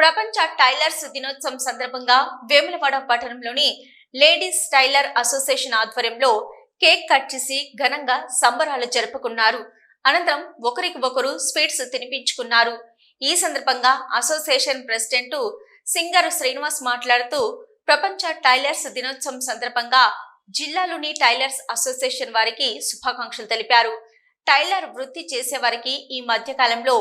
ప్రపంచ టైలర్స్ దినోత్సవం సందర్భంగా వేములవాడ పట్టణంలోని లేడీస్ టైలర్ అసోసియేషన్ ఆధ్వర్యంలో కేక్ కట్ చేసి ఘనంగా సంబరాలు జరుపుకున్నారు. అనంతరం ఒకరికి ఒకరు స్వీట్స్ తినిపించుకున్నారు. ఈ సందర్భంగా అసోసియేషన్ ప్రెసిడెంట్ సింగర్ శ్రీనివాస్ మాట్లాడుతూ ప్రపంచ టైలర్స్ దినోత్సవం సందర్భంగా జిల్లాలోని టైలర్స్ అసోసియేషన్ వారికి శుభాకాంక్షలు తెలిపారు. టైలర్ వృత్తి చేసేవారికి ఈ మధ్యకాలంలో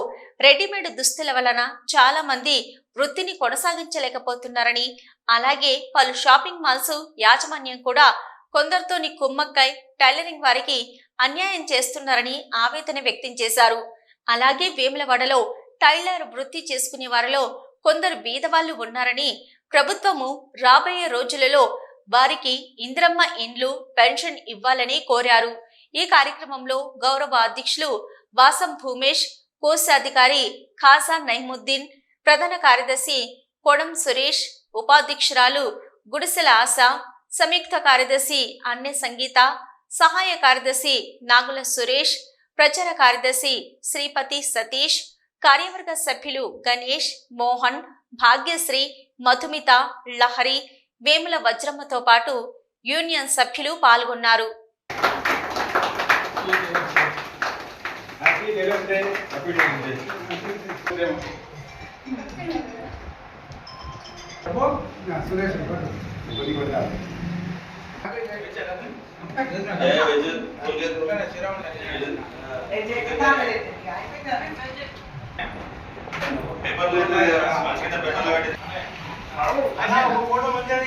రెడీమేడ్ దుస్తుల వలన చాలా మంది వృత్తిని కొనసాగించలేకపోతున్నారని అలాగే పలు షాపింగ్ మాల్స్ యాజమాన్యం కూడా కొందరితోని కుమ్మక్కై టైలరింగ్ వారికి అన్యాయం చేస్తున్నారని ఆవేదన వ్యక్తం చేశారు. అలాగే వేములవాడలో టైలర్ వృత్తి చేసుకునే వారిలో కొందరు బీదవాళ్ళు ఉన్నారని ప్రభుత్వము రాబోయే రోజులలో వారికి ఇంద్రమ్మ ఇండ్లు పెన్షన్ ఇవ్వాలని కోరారు. ఈ కార్యక్రమంలో గౌరవ అధ్యక్షులు వాసం భూమేష్ కోశాధికారి ఖాసా నైముద్దీన్ ప్రధాన కార్యదర్శి కొడం సురేష్ ఉపాధ్యక్షురాలు గుడిసెల ఆశ సంయుక్త కార్యదర్శి అన్నె సంగీత సహాయ కార్యదర్శి నాగుల సురేష్ ప్రచార కార్యదర్శి శ్రీపతి సతీష్ కార్యవర్గ సభ్యులు గణేష్ మోహన్ భాగ్యశ్రీ మధుమిత లహరి వేముల వజ్రమ్మతో పాటు యూనియన్ సభ్యులు పాల్గొన్నారు. Happy tailors day happy tailors day photo మంచిగా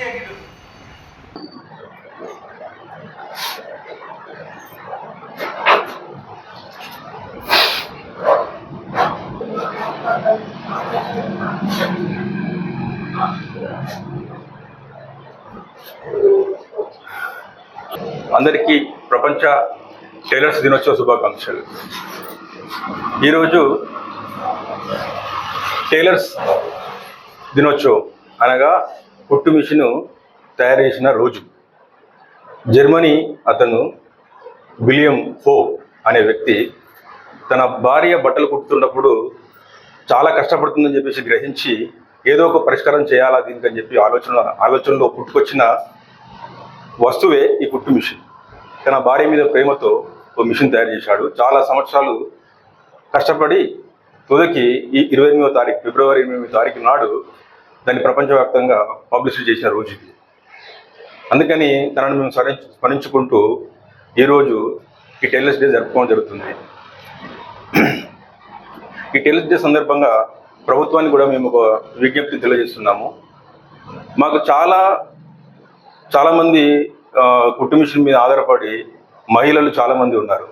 అందరికీ ప్రపంచ టైలర్స్ దినోత్సవ శుభాకాంక్షలు. ఈరోజు టైలర్స్ దినోత్సవం అనగా కుట్టు మిషను తయారు చేసిన రోజు. జర్మనీ అతను విలియం హో అనే వ్యక్తి తన భార్య బట్టలు కుట్టుతున్నప్పుడు చాలా కష్టపడుతుందని చెప్పేసి గ్రహించి ఏదో ఒక పరిష్కారం చేయాలా దీనికని చెప్పి ఆలోచన ఆలోచనలో పుట్టుకొచ్చిన వస్తువే ఈ కుట్టు మిషన్. తన భార్య మీద ప్రేమతో ఓ మిషన్ తయారు చేశాడు. చాలా సంవత్సరాలు కష్టపడి తుదకి ఈ ఇరవై ఎనిమిదో తారీఖు ఫిబ్రవరి ఎనిమిదో తారీఖు నాడు దాన్ని ప్రపంచవ్యాప్తంగా పబ్లిసిటీ చేసిన రోజు ఇది. అందుకని తనను మేము స్మరి స్మరించుకుంటూ ఈరోజు ఈ టైలర్స్ డే జరుపుకోవడం జరుగుతుంది. ఈ టైలర్స్ డే సందర్భంగా ప్రభుత్వానికి కూడా మేము ఒక విజ్ఞప్తి తెలియజేస్తున్నాము. మాకు చాలా చాలామంది కుట్టు మిషన్ మీద ఆధారపడి మహిళలు చాలామంది ఉన్నారు.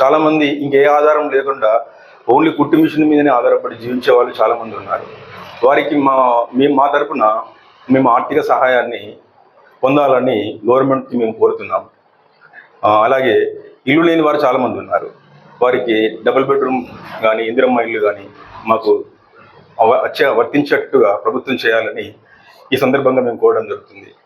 చాలామంది ఇంకే ఆధారం లేకుండా ఓన్లీ కుట్టు మిషన్ మీదనే ఆధారపడి జీవించే వాళ్ళు చాలామంది ఉన్నారు. వారికి మా మేము మా తరపున మేము ఆర్థిక సహాయాన్ని పొందాలని గవర్నమెంట్కి మేము కోరుతున్నాం. అలాగే ఇల్లు లేని వారు చాలామంది ఉన్నారు. వారికి డబుల్ బెడ్రూమ్ కానీ ఇందిరమ్మ ఇల్లు కానీ మాకు వచ్చే వర్తించేట్టుగా ప్రభుత్వం చేయాలని ఈ సందర్భంగా మేము కోరడం జరుగుతుంది.